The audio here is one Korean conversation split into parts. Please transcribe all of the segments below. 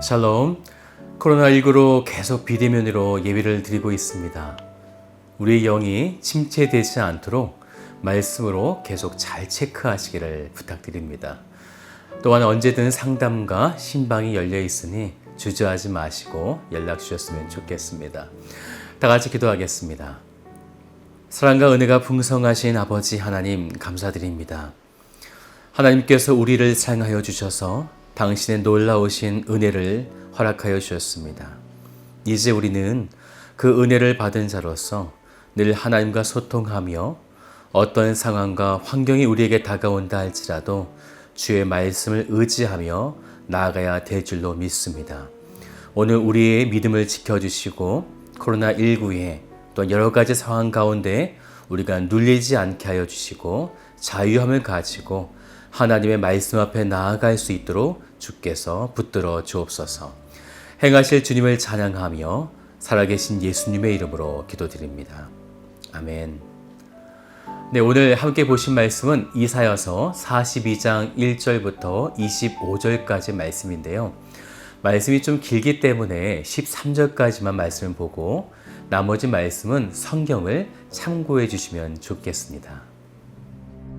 샬롬. 코로나19로 계속 비대면으로 예배를 드리고 있습니다. 우리의 영이 침체되지 않도록 말씀으로 계속 잘 체크하시기를 부탁드립니다. 또한 언제든 상담과 신방이 열려 있으니 주저하지 마시고 연락 주셨으면 좋겠습니다. 다 같이 기도하겠습니다. 사랑과 은혜가 풍성하신 아버지 하나님 감사드립니다. 하나님께서 우리를 사랑하여 주셔서 당신의 놀라우신 은혜를 허락하여 주셨습니다. 이제 우리는 그 은혜를 받은 자로서 늘 하나님과 소통하며 어떤 상황과 환경이 우리에게 다가온다 할지라도 주의 말씀을 의지하며 나아가야 될 줄로 믿습니다. 오늘 우리의 믿음을 지켜주시고 코로나19에 또 여러 가지 상황 가운데 우리가 눌리지 않게 하여 주시고 자유함을 가지고 하나님의 말씀 앞에 나아갈 수 있도록 주께서 붙들어 주옵소서. 행하실 주님을 찬양하며 살아계신 예수님의 이름으로 기도드립니다. 아멘. 네, 오늘 함께 보신 말씀은 이사여서 42장 1절부터 25절까지 말씀인데요. 말씀이 좀 길기 때문에 13절까지만 말씀을 보고 나머지 말씀은 성경을 참고해 주시면 좋겠습니다.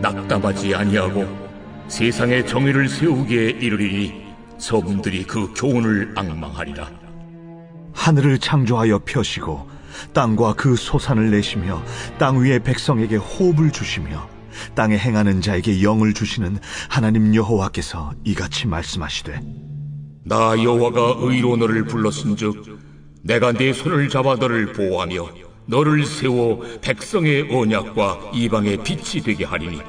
낙담하지 아니하고 세상에 정의를 세우기에 이르리니 섬들이 그 교훈을 앙망하리라. 하늘을 창조하여 펴시고 땅과 그 소산을 내시며 땅 위의 백성에게 호흡을 주시며 땅에 행하는 자에게 영을 주시는 하나님 여호와께서 이같이 말씀하시되 나 여호와가 의로 너를 불렀은즉 내가 네 손을 잡아 너를 보호하며 너를 세워 백성의 언약과 이방의 빛이 되게 하리니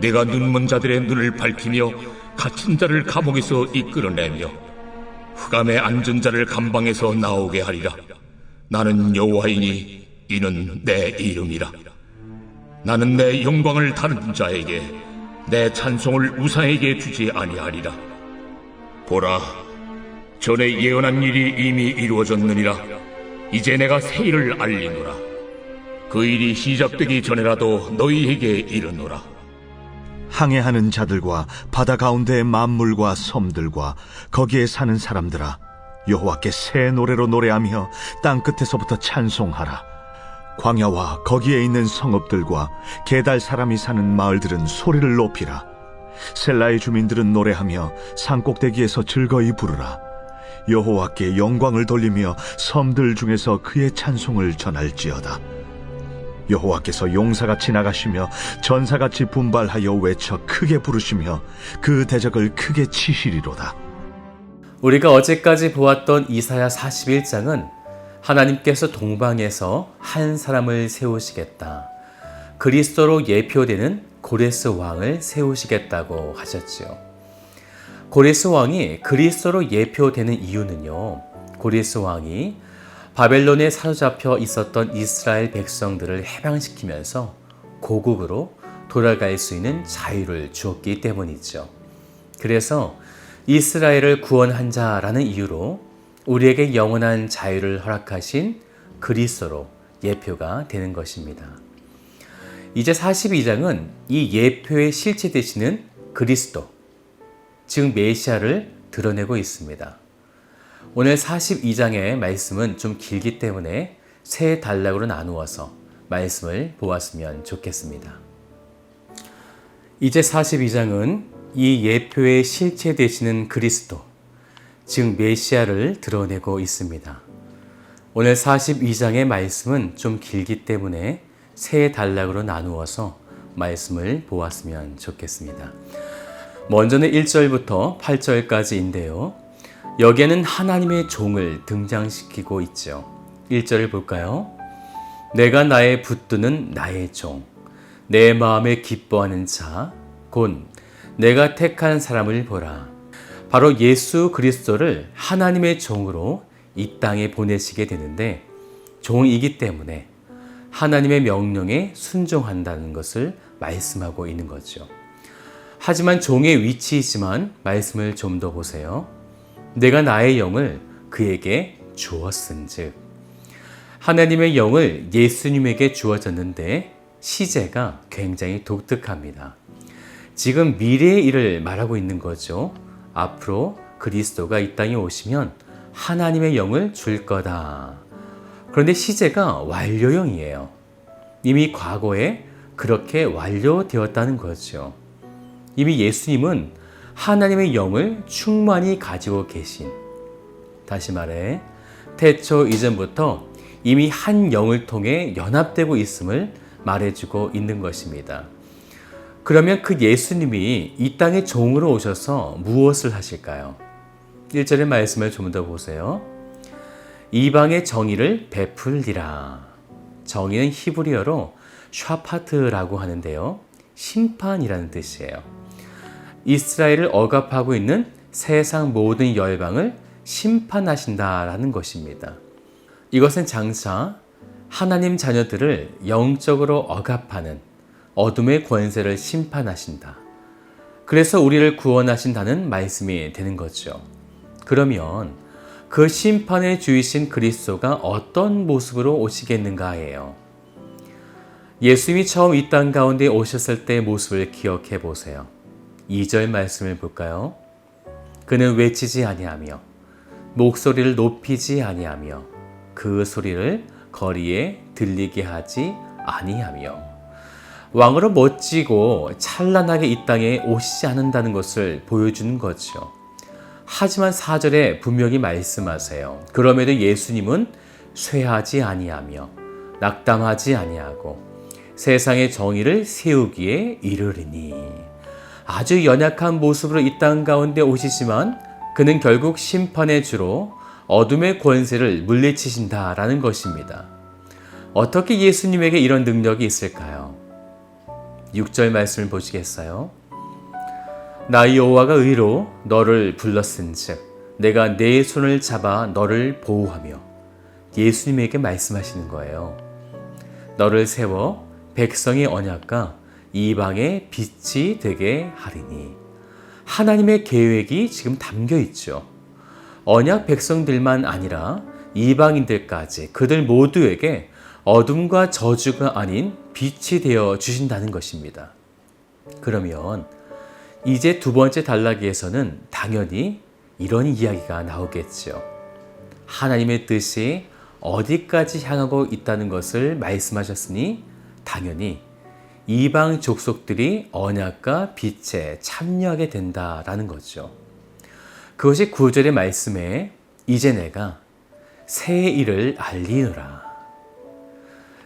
내가 눈먼 자들의 눈을 밝히며 갇힌 자를 감옥에서 이끌어내며 흑암에 앉은 자를 감방에서 나오게 하리라. 나는 여호와이니 이는 내 이름이라. 나는 내 영광을 다른 자에게 내 찬송을 우상에게 주지 아니하리라. 보라, 전에 예언한 일이 이미 이루어졌느니라. 이제 내가 새 일을 알리노라. 그 일이 시작되기 전에라도 너희에게 이르노라. 항해하는 자들과 바다 가운데의 만물과 섬들과 거기에 사는 사람들아 여호와께 새 노래로 노래하며 땅 끝에서부터 찬송하라 광야와 거기에 있는 성읍들과 게달 사람이 사는 마을들은 소리를 높이라 셀라의 주민들은 노래하며 산꼭대기에서 즐거이 부르라 여호와께 영광을 돌리며 섬들 중에서 그의 찬송을 전할지어다 여호와께서 용사같이 나가시며 전사같이 분발하여 외쳐 크게 부르시며 그 대적을 크게 치시리로다 우리가 어제까지 보았던 이사야 41장은 하나님께서 동방에서 한 사람을 세우시겠다. 그리스도로 예표되는 고레스 왕을 세우시겠다고 하셨지요. 고레스 왕이 그리스도로 예표되는 이유는요. 고레스 왕이 바벨론에 사로잡혀 있었던 이스라엘 백성들을 해방시키면서 고국으로 돌아갈 수 있는 자유를 주었기 때문이죠. 그래서 이스라엘을 구원한 자라는 이유로 우리에게 영원한 자유를 허락하신 그리스도로 예표가 되는 것입니다. 이제 42장은 이 예표의 실체 되시는 그리스도, 즉 메시아를 드러내고 있습니다. 오늘 42장의 말씀은 좀 길기 때문에 세 단락으로 나누어서 말씀을 보았으면 좋겠습니다. 이제 42장은 이 예표의 실체 되시는 그리스도, 즉 메시아를 드러내고 있습니다. 오늘 42장의 말씀은 좀 길기 때문에 세 단락으로 나누어서 말씀을 보았으면 좋겠습니다. 먼저는 1절부터 8절까지인데요. 여기에는 하나님의 종을 등장시키고 있죠. 1절을 볼까요? 내가 나의 붙드는 나의 종, 내 마음에 기뻐하는 자, 곧 내가 택한 사람을 보라. 바로 예수 그리스도를 하나님의 종으로 이 땅에 보내시게 되는데 종이기 때문에 하나님의 명령에 순종한다는 것을 말씀하고 있는 거죠. 하지만 종의 위치이지만 말씀을 좀 더 보세요. 내가 나의 영을 그에게 주었은즉 하나님의 영을 예수님에게 주어졌는데 시제가 굉장히 독특합니다. 지금 미래의 일을 말하고 있는 거죠. 앞으로 그리스도가 이 땅에 오시면 하나님의 영을 줄 거다. 그런데 시제가 완료형이에요. 이미 과거에 그렇게 완료되었다는 거죠. 이미 예수님은 하나님의 영을 충만히 가지고 계신 다시 말해 태초 이전부터 이미 한 영을 통해 연합되고 있음을 말해주고 있는 것입니다. 그러면 그 예수님이 이 땅에 종으로 오셔서 무엇을 하실까요? 1절의 말씀을 좀 더 보세요. 이방의 정의를 베풀리라. 정의는 히브리어로 샤파트라고 하는데요. 심판이라는 뜻이에요. 이스라엘을 억압하고 있는 세상 모든 열방을 심판하신다라는 것입니다. 이것은 장차 하나님 자녀들을 영적으로 억압하는 어둠의 권세를 심판하신다. 그래서 우리를 구원하신다는 말씀이 되는 거죠. 그러면 그 심판의 주이신 그리스도가 어떤 모습으로 오시겠는가예요. 예수님이 처음 이 땅 가운데 오셨을 때의 모습을 기억해 보세요. 2절 말씀을 볼까요? 그는 외치지 아니하며 목소리를 높이지 아니하며 그 소리를 거리에 들리게 하지 아니하며 왕으로 멋지고 찬란하게 이 땅에 오시지 않는다는 것을 보여주는 거죠. 하지만 4절에 분명히 말씀하세요. 그럼에도 예수님은 쇠하지 아니하며 낙담하지 아니하고 세상의 정의를 세우기에 이르리니 아주 연약한 모습으로 이 땅 가운데 오시지만 그는 결국 심판의 주로 어둠의 권세를 물리치신다라는 것입니다. 어떻게 예수님에게 이런 능력이 있을까요? 6절 말씀을 보시겠어요? 나 여호와가 의로 너를 불렀은즉 내가 내 손을 잡아 너를 보호하며 예수님에게 말씀하시는 거예요. 너를 세워 백성의 언약과 이방의 빛이 되게 하리니 하나님의 계획이 지금 담겨 있죠. 언약 백성들만 아니라 이방인들까지 그들 모두에게 어둠과 저주가 아닌 빛이 되어 주신다는 것입니다. 그러면 이제 두 번째 단락에서는 당연히 이런 이야기가 나오겠죠. 하나님의 뜻이 어디까지 향하고 있다는 것을 말씀하셨으니 당연히 이방 족속들이 언약과 빛에 참여하게 된다라는 거죠. 그것이 구절의 말씀에 이제 내가 새 일을 알리노라.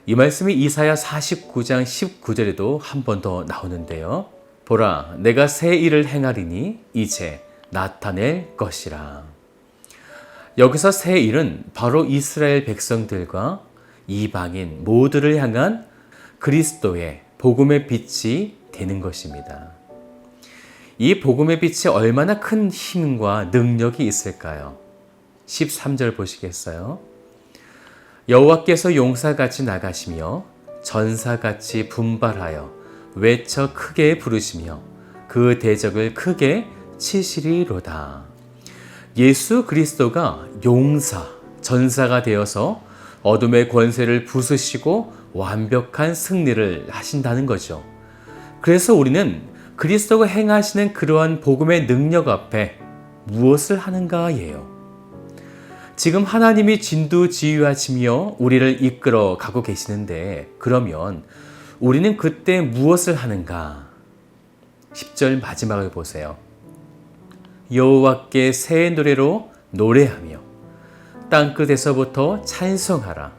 이 말씀이 이사야 49장 19절에도 한 번 더 나오는데요. 보라, 내가 새 일을 행하리니 이제 나타낼 것이라. 여기서 새 일은 바로 이스라엘 백성들과 이방인 모두를 향한 그리스도의 복음의 빛이 되는 것입니다. 이 복음의 빛이 얼마나 큰 힘과 능력이 있을까요? 13절 보시겠어요? 여호와께서 용사같이 나가시며 전사같이 분발하여 외쳐 크게 부르시며 그 대적을 크게 치시리로다. 예수 그리스도가 용사, 전사가 되어서 어둠의 권세를 부수시고 완벽한 승리를 하신다는 거죠. 그래서 우리는 그리스도가 행하시는 그러한 복음의 능력 앞에 무엇을 하는가예요. 지금 하나님이 진두지휘하시며 우리를 이끌어 가고 계시는데 그러면 우리는 그때 무엇을 하는가? 10절 마지막을 보세요. 여호와께 새 노래로 노래하며 땅 끝에서부터 찬송하라.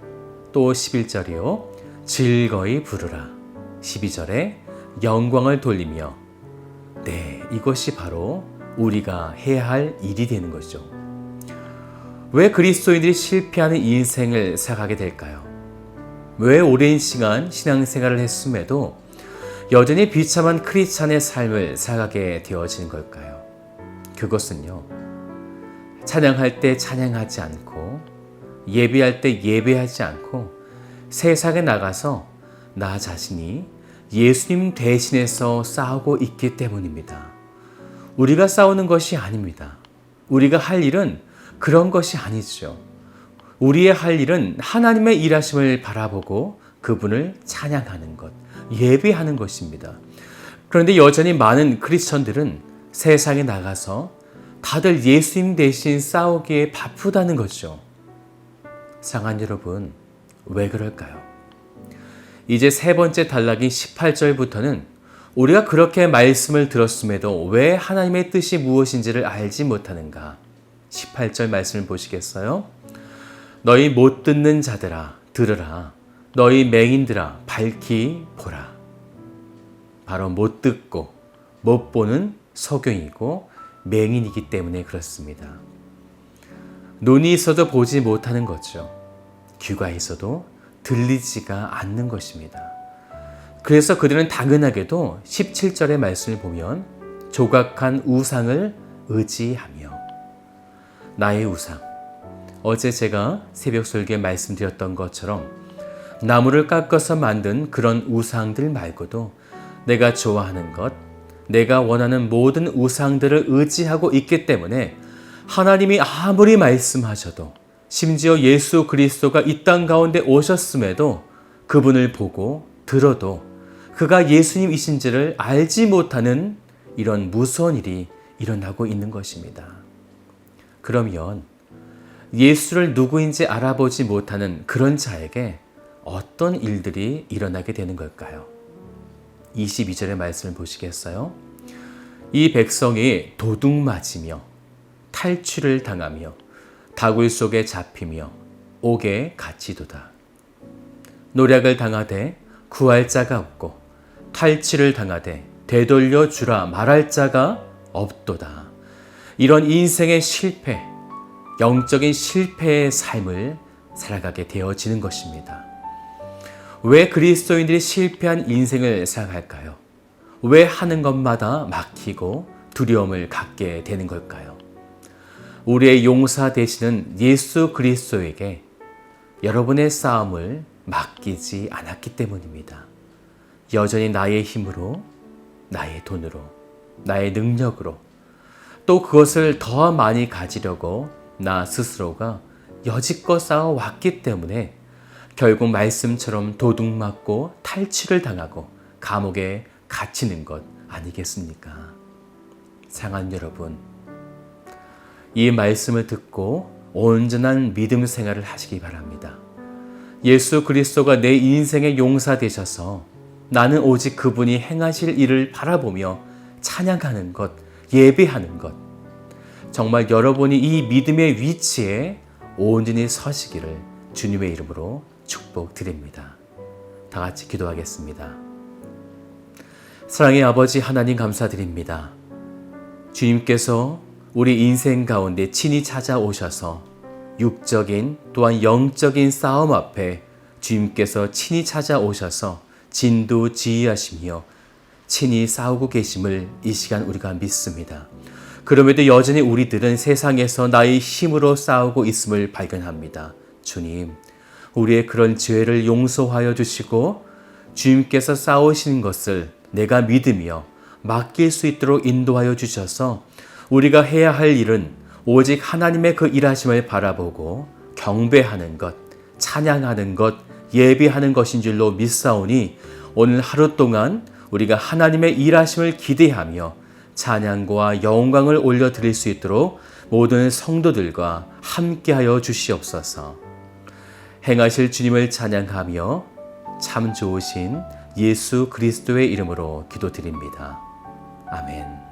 또 11절이요. 즐거이 부르라. 12절에 영광을 돌리며 네, 이것이 바로 우리가 해야 할 일이 되는 것이죠. 왜 그리스도인들이 실패하는 인생을 살아가게 될까요? 왜 오랜 시간 신앙생활을 했음에도 여전히 비참한 크리스찬의 삶을 살아가게 되어지는 걸까요? 그것은요. 찬양할 때 찬양하지 않고 예배할 때 예배하지 않고 세상에 나가서 나 자신이 예수님 대신해서 싸우고 있기 때문입니다. 우리가 싸우는 것이 아닙니다. 우리가 할 일은 그런 것이 아니죠. 우리의 할 일은 하나님의 일하심을 바라보고 그분을 찬양하는 것, 예배하는 것입니다. 그런데 여전히 많은 크리스천들은 세상에 나가서 다들 예수님 대신 싸우기에 바쁘다는 거죠. 상한 여러분, 왜 그럴까요? 이제 세 번째 단락인 18절부터는 우리가 그렇게 말씀을 들었음에도 왜 하나님의 뜻이 무엇인지를 알지 못하는가? 18절 말씀을 보시겠어요? 너희 못 듣는 자들아, 들으라. 너희 맹인들아, 밝히 보라. 바로 못 듣고 못 보는 소경이고 맹인이기 때문에 그렇습니다. 눈이 있어도 보지 못하는 거죠. 귀가 있어도 들리지가 않는 것입니다. 그래서 그들은 당연하게도 17절의 말씀을 보면 조각한 우상을 의지하며 나의 우상. 어제 제가 새벽 설교에 말씀드렸던 것처럼 나무를 깎아서 만든 그런 우상들 말고도 내가 좋아하는 것, 내가 원하는 모든 우상들을 의지하고 있기 때문에 하나님이 아무리 말씀하셔도 심지어 예수 그리스도가 이 땅 가운데 오셨음에도 그분을 보고 들어도 그가 예수님이신지를 알지 못하는 이런 무서운 일이 일어나고 있는 것입니다. 그러면 예수를 누구인지 알아보지 못하는 그런 자에게 어떤 일들이 일어나게 되는 걸까요? 22절의 말씀을 보시겠어요? 이 백성이 도둑 맞으며 탈취를 당하며 다굴 속에 잡히며 옥에 갇히도다. 노략을 당하되 구할 자가 없고 탈취를 당하되 되돌려 주라 말할 자가 없도다. 이런 인생의 실패, 영적인 실패의 삶을 살아가게 되어지는 것입니다. 왜 그리스도인들이 실패한 인생을 살아갈까요? 왜 하는 것마다 막히고 두려움을 갖게 되는 걸까요? 우리의 용사 되시는 예수 그리스도에게 여러분의 싸움을 맡기지 않았기 때문입니다. 여전히 나의 힘으로, 나의 돈으로, 나의 능력으로 또 그것을 더 많이 가지려고 나 스스로가 여지껏 쌓아왔기 때문에 결국 말씀처럼 도둑 맞고 탈취를 당하고 감옥에 갇히는 것 아니겠습니까? 상한 여러분, 이 말씀을 듣고 온전한 믿음 생활을 하시기 바랍니다. 예수 그리스도가 내 인생의 용사 되셔서 나는 오직 그분이 행하실 일을 바라보며 찬양하는 것, 예배하는 것. 정말 여러분이 이 믿음의 위치에 온전히 서시기를 주님의 이름으로 축복드립니다. 다 같이 기도하겠습니다. 사랑의 아버지 하나님 감사드립니다. 주님께서 우리 인생 가운데 친히 찾아오셔서 육적인 또한 영적인 싸움 앞에 주님께서 친히 찾아오셔서 진두지휘하시며 친히 싸우고 계심을 이 시간 우리가 믿습니다. 그럼에도 여전히 우리들은 세상에서 나의 힘으로 싸우고 있음을 발견합니다. 주님, 우리의 그런 죄를 용서하여 주시고 주님께서 싸우시는 것을 내가 믿으며 맡길 수 있도록 인도하여 주셔서 우리가 해야 할 일은 오직 하나님의 그 일하심을 바라보고 경배하는 것, 찬양하는 것, 예비하는 것인 줄로 믿사오니 오늘 하루 동안 우리가 하나님의 일하심을 기대하며 찬양과 영광을 올려드릴 수 있도록 모든 성도들과 함께하여 주시옵소서. 행하실 주님을 찬양하며 참 좋으신 예수 그리스도의 이름으로 기도드립니다. 아멘.